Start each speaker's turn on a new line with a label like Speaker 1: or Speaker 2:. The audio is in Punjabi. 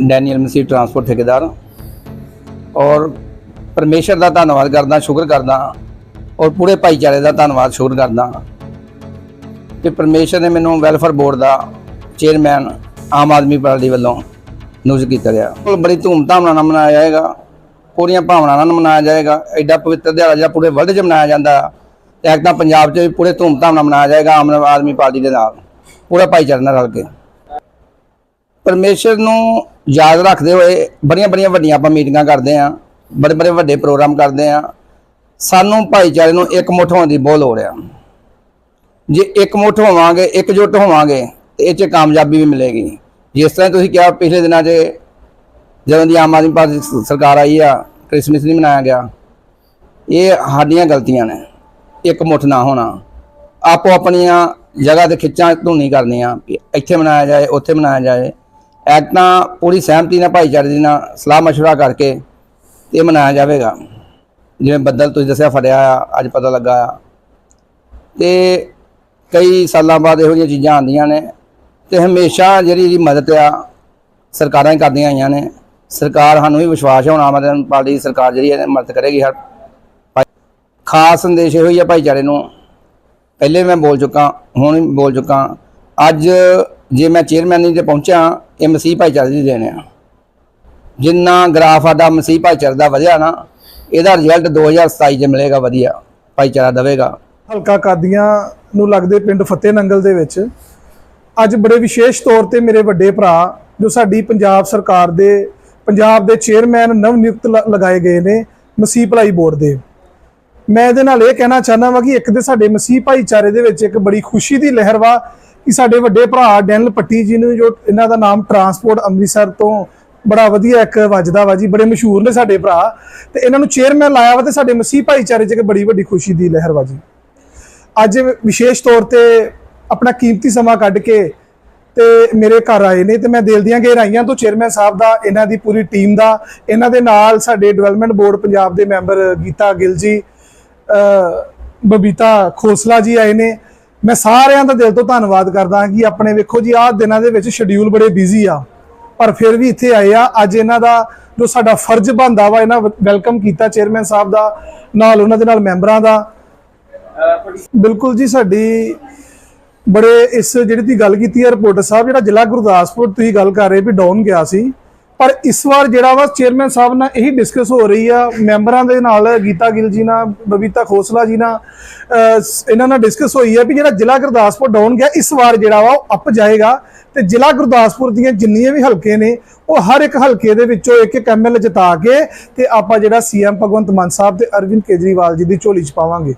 Speaker 1: ਡੈਨੀਅਲ ਮਸੀਹ ਟਰਾਂਸਪੋਰਟ ਠੇਕੇਦਾਰ ਔਰ ਪਰਮੇਸ਼ਰ ਦਾ ਧੰਨਵਾਦ ਕਰਦਾ, ਸ਼ੁਕਰ ਕਰਦਾ ਔਰ ਪੂਰੇ ਭਾਈਚਾਰੇ ਦਾ ਧੰਨਵਾਦ, ਸ਼ੁਕਰ ਕਰਦਾ ਕਿ ਪਰਮੇਸ਼ਰ ਨੇ ਮੈਨੂੰ ਵੈਲਫੇਅਰ ਬੋਰਡ ਦਾ ਚੇਅਰਮੈਨ ਆਮ ਆਦਮੀ ਪਾਰਟੀ ਵੱਲੋਂ ਨਿਯੁਕਤ ਕੀਤਾ ਗਿਆ। ਉਹ ਬੜੀ ਧੂਮਧਾਮ ਨਾਲ ਮਨਾਇਆ ਜਾਏਗਾ। ਪੂਰੀਆਂ ਭਾਵਨਾਵਾਂ ਨਾਲ ਮਨਾਇਆ ਜਾਏਗਾ। ਐਡਾ ਪਵਿੱਤਰ ਦਿਹਾੜਾ ਜਿਹੜਾ ਪੂਰੇ ਵਰਲਡ 'ਚ ਮਨਾਇਆ ਜਾਂਦਾ ਤੇ ਇੱਕ ਤਾਂ ਪੰਜਾਬ 'ਚ ਵੀ ਪੂਰੇ ਧੂਮਧਾਮ ਨਾਲ ਮਨਾਇਆ ਜਾਏਗਾ ਆਮ ਆਦਮੀ ਪਾਰਟੀ ਦੇ ਨਾਲ। ਪੂਰਾ ਭਾਈਚਾਰੇ ਨਾਲ ਰਲ ਕੇ। ਪਰਮੇਸ਼ਰ ਨੂੰ ਯਾਦ ਰੱਖਦੇ ਹੋਏ ਬੜੀਆਂ ਬੜੀਆਂ ਵੱਡੀਆਂ ਆਪਾਂ ਮੀਟਿੰਗਾਂ ਕਰਦੇ ਆਂ, ਬੜੇ ਬੜੇ ਵੱਡੇ ਪ੍ਰੋਗਰਾਮ ਕਰਦੇ ਆਂ। ਸਾਨੂੰ ਭਾਈਚਾਰੇ ਨੂੰ ਇੱਕ ਹੋਣ ਦੀ ਬਹੁਤ ਲੋੜ ਆ। ਜੇ ਇਕਮੁੱਠ ਹੋਵਾਂਗੇ ਇਕਜੁੱਟ ਹੋਵਾਂਗੇ, ਤੇ ਇਹ 'ਚ ਕਾਮਯਾਬੀ ਵੀ ਮਿਲੇਗੀ। ਜਿਸ ਤਰ੍ਹਾਂ ਤੁਸੀਂ ਕਿਹਾ, ਪਿਛਲੇ ਦਿਨਾਂ 'ਚ ਜਦੋਂ ਦੀ ਆਮ ਆਦਮੀ ਪਾਰਟੀ ਸਰਕਾਰ ਆਈ ਆ, ਕ੍ਰਿਸਮਸ ਨਹੀਂ ਮਨਾਇਆ ਗਿਆ, ਇਹ ਸਾਡੀਆਂ ਗਲਤੀਆਂ ਨੇ। ਇਕਮੁੱਠ ਨਾ ਹੋਣਾ। ਆਪੋ ਆਪਣੀਆਂ ਜਗ੍ਹਾ ਤੇ ਖਿੱਚਾਂ ਧੂਣੀ ਕਰਨੀਆਂ, ਵੀ ਇੱਥੇ ਮਨਾਇਆ ਜਾਏ, ਉੱਥੇ ਮਨਾਇਆ ਜਾਏ। ਐਕ ਤਾਂ ਪੂਰੀ ਸਹਿਮਤੀ ਨਾਲ ਭਾਈਚਾਰੇ ਦੇ ਨਾਲ ਸਲਾਹ مشورہ ਕਰਕੇ ਤੇ ਇਹ ਮਨਾਇਆ ਜਾਵੇਗਾ ਜਿਵੇਂ ਬੱਦਲ ਤੁਸੀਂ ਦੱਸਿਆ ਫੜਿਆ ਆ ਅੱਜ ਪਤਾ ਲੱਗਾ ਆ ਤੇ ਕਈ ਸਾਲਾਂ ਬਾਅਦ ਇਹੋ ਜਿਹੀਆਂ ਚੀਜ਼ਾਂ ਆਉਂਦੀਆਂ ਨੇ ਤੇ ਹਮੇਸ਼ਾ ਜਿਹੜੀ ਇਹਦੀ ਮਦਦ ਆ ਸਰਕਾਰਾਂ ਹੀ ਕਰਦੀਆਂ ਆਈਆਂ ਨੇ ਸਰਕਾਰ ਸਾਨੂੰ ਵੀ ਵਿਸ਼ਵਾਸ ਹੈ ਹੁਣ ਆਮ ਆਦਮੀ ਪਾਰਟੀ ਦੀ ਸਰਕਾਰ ਜਿਹੜੀ ਹੈ ਮਦਦ ਕਰੇਗੀ ਹਰ ਭਾਈ- ਖਾਸ ਸੰਦੇਸ਼ ਇਹੋ ਹੀ ਆ ਭਾਈਚਾਰੇ ਨੂੰ ਪਹਿਲੇ ਮੈਂ ਬੋਲ ਚੁੱਕਾ ਹੁਣ ਵੀ ਬੋਲ ਚੁੱਕਾ ਅੱਜ ਜੇ ਮੈਂ ਚੇਅਰਮੈਨ ਨਹੀਂ ਤੇ ਪਹੁੰਚਿਆ, ਇਹ ਮਸੀਹ ਭਾਈਚਾਰੇ ਦੀ ਦੇਣ ਆ। ਜਿੰਨਾ ਗ੍ਰਾਫ ਸਾਡਾ ਮਸੀਹ ਭਾਈਚਾਰੇ ਦਾ ਵਧਿਆ ਨਾ, ਇਹਦਾ ਰਿਜ਼ਲਟ 2027 ਚ ਮਿਲੇਗਾ, ਵਧੀਆ ਭਾਈਚਾਰਾ ਦੇਵੇਗਾ।
Speaker 2: ਹਲਕਾ ਕਾਦੀਆਂ ਨੂੰ ਲੱਗਦੇ ਪਿੰਡ ਫਤਿਹ ਨੰਗਲ ਦੇ ਵਿੱਚ, ਅੱਜ ਬੜੇ ਵਿਸ਼ੇਸ਼ ਤੌਰ ਤੇ ਮੇਰੇ ਵੱਡੇ ਭਰਾ, ਜੋ ਸਾਡੀ ਪੰਜਾਬ ਸਰਕਾਰ ਦੇ, ਪੰਜਾਬ ਦੇ ਚੇਅਰਮੈਨ ਨਵ ਨਿਯੁਕਤ ਲਗਾਏ ਗਏ ਨੇ, ਮਸੀਹ ਭਲਾਈ ਬੋਰਡ ਦੇ। ਮੈਂ ਇਹਦੇ ਨਾਲ ਇਹ ਕਹਿਣਾ ਚਾਹੁੰਦਾ ਵਾ ਕਿ ਇੱਕ ਦੇ ਸਾਡੇ ਮਸੀਹ ਭਾਈਚਾਰੇ ਦੇ ਵਿੱਚ ਇੱਕ ਬੜੀ ਖੁਸ਼ੀ ਦੀ ਲਹਿਰ ਵਾ ਕਿ ਸਾਡੇ ਵੱਡੇ ਭਰਾ ਡੈਨਲ ਪੱਟੀ ਜੀ ਨੂੰ ਜੋ ਇਹਨਾਂ ਦਾ ਨਾਮ ਟਰਾਂਸਪੋਰਟ ਅੰਮ੍ਰਿਤਸਰ ਤੋਂ ਬੜਾ ਵਧੀਆ ਇੱਕ ਵੱਜਦਾ ਵਾ ਜੀ, ਬੜੇ ਮਸ਼ਹੂਰ ਨੇ ਸਾਡੇ ਭਰਾ। ਤੇ ਇਹਨਾਂ ਨੂੰ ਚੇਅਰਮੈਨ ਲਾਇਆ ਵਾ ਤੇ ਸਾਡੇ ਮਸੀਹ ਭਾਈਚਾਰੇ 'ਚ ਇੱਕ ਬੜੀ ਵੱਡੀ ਖੁਸ਼ੀ ਦੀ ਲਹਿਰ ਵਾ ਜੀ। ਅੱਜ ਵਿਸ਼ੇਸ਼ ਤੌਰ ਤੇ ਆਪਣਾ ਕੀਮਤੀ ਸਮਾਂ ਕੱਢ ਕੇ ਤੇ ਮੇਰੇ ਘਰ ਆਏ ਨੇ ਤੇ ਮੈਂ ਦਿਲ ਦੀਆਂ ਗਹਿਰਾਈਆਂ ਤੋਂ ਚੇਅਰਮੈਨ ਸਾਹਿਬ ਦਾ, ਇਹਨਾਂ ਦੀ ਪੂਰੀ ਟੀਮ ਦਾ, ਇਹਨਾਂ ਦੇ ਨਾਲ ਸਾਡੇ ਡਿਵੈਲਪਮੈਂਟ ਬੋਰਡ ਪੰਜਾਬ ਦੇ ਮੈਂਬਰ ਗੀਤਾ ਗਿੱਲ ਜੀ ਬਬੀਤਾ ਖੋਸਲਾ ਜੀ ਆਏ ਨੇ। ਮੈਂ ਸਾਰਿਆਂ ਦਾ ਦਿਲ ਤੋਂ ਧੰਨਵਾਦ ਕਰਦਾ ਕਿ ਆਪਣੇ ਵੇਖੋ ਜੀ, ਆਹ ਦਿਨਾਂ ਦੇ ਵਿੱਚ ਸ਼ਡਿਊਲ ਬੜੇ ਬਿਜ਼ੀ ਆ। ਪਰ ਫਿਰ ਵੀ ਇੱਥੇ ਆਏ ਆ। ਅੱਜ ਇਹਨਾਂ ਦਾ ਜੋ ਸਾਡਾ ਫਰਜ਼ ਬਣਦਾ ਵਾ, ਇਹਨਾਂ ਵੈਲਕਮ ਕੀਤਾ ਚੇਅਰਮੈਨ ਸਾਹਿਬ ਦਾ, ਨਾਲ ਉਹਨਾਂ ਦੇ ਨਾਲ ਮੈਂਬਰਾਂ ਦਾ। ਬਿਲਕੁਲ ਜੀ, ਸਾਡੀ ਬੜੇ ਇਸ ਜਿਹੜੀ ਦੀ ਗੱਲ ਕੀਤੀ ਹੈ ਰਿਪੋਰਟਰ ਸਾਹਿਬ, ਜਿਹੜਾ ਜ਼ਿਲ੍ਹਾ ਗੁਰਦਾਸਪੁਰ ਤੁਸੀਂ ਗੱਲ ਕਰ ਰਹੇ ਵੀ ਡਾਊਨ ਗਿਆ ਸੀ। ਪਰ ਇਸ ਵਾਰ ਜਿਹੜਾ ਵਾ ਚੇਅਰਮੈਨ ਸਾਹਿਬ ਨਾਲ ਇਹੀ ਡਿਸਕਸ ਹੋ ਰਹੀ ਆ, ਮੈਂਬਰਾਂ ਦੇ ਨਾਲ ਗੀਤਾ ਗਿੱਲ ਜੀ ਨਾਲ, ਬਬੀਤਾ ਖੋਸਲਾ ਜੀ ਨਾਲ ਇਹਨਾਂ ਨਾਲ ਡਿਸਕਸ ਹੋਈ ਆ ਵੀ ਜਿਹੜਾ ਜ਼ਿਲ੍ਹਾ ਗੁਰਦਾਸਪੁਰ ਡਾਊਨ ਗਿਆ, ਇਸ ਵਾਰ ਜਿਹੜਾ ਵਾ ਉਹ ਅਪ ਜਾਏਗਾ ਤੇ ਜ਼ਿਲ੍ਹਾ ਗੁਰਦਾਸਪੁਰ ਦੀਆਂ ਜਿੰਨੀਆਂ ਵੀ ਹਲਕੇ ਨੇ, ਉਹ ਹਰ ਇੱਕ ਹਲਕੇ ਦੇ ਵਿੱਚੋਂ ਇੱਕ ਇੱਕ ਐਮਐਲਏ ਜਿਤਾ ਕੇ ਤੇ ਆਪਾਂ ਜਿਹੜਾ ਸੀਐਮ ਭਗਵੰਤ ਮਾਨ ਸਾਹਿਬ ਤੇ ਅਰਵਿੰਦ ਕੇਜਰੀਵਾਲ ਜੀ ਦੀ ਝੋਲੀ ਚ ਪਾਵਾਂਗੇ।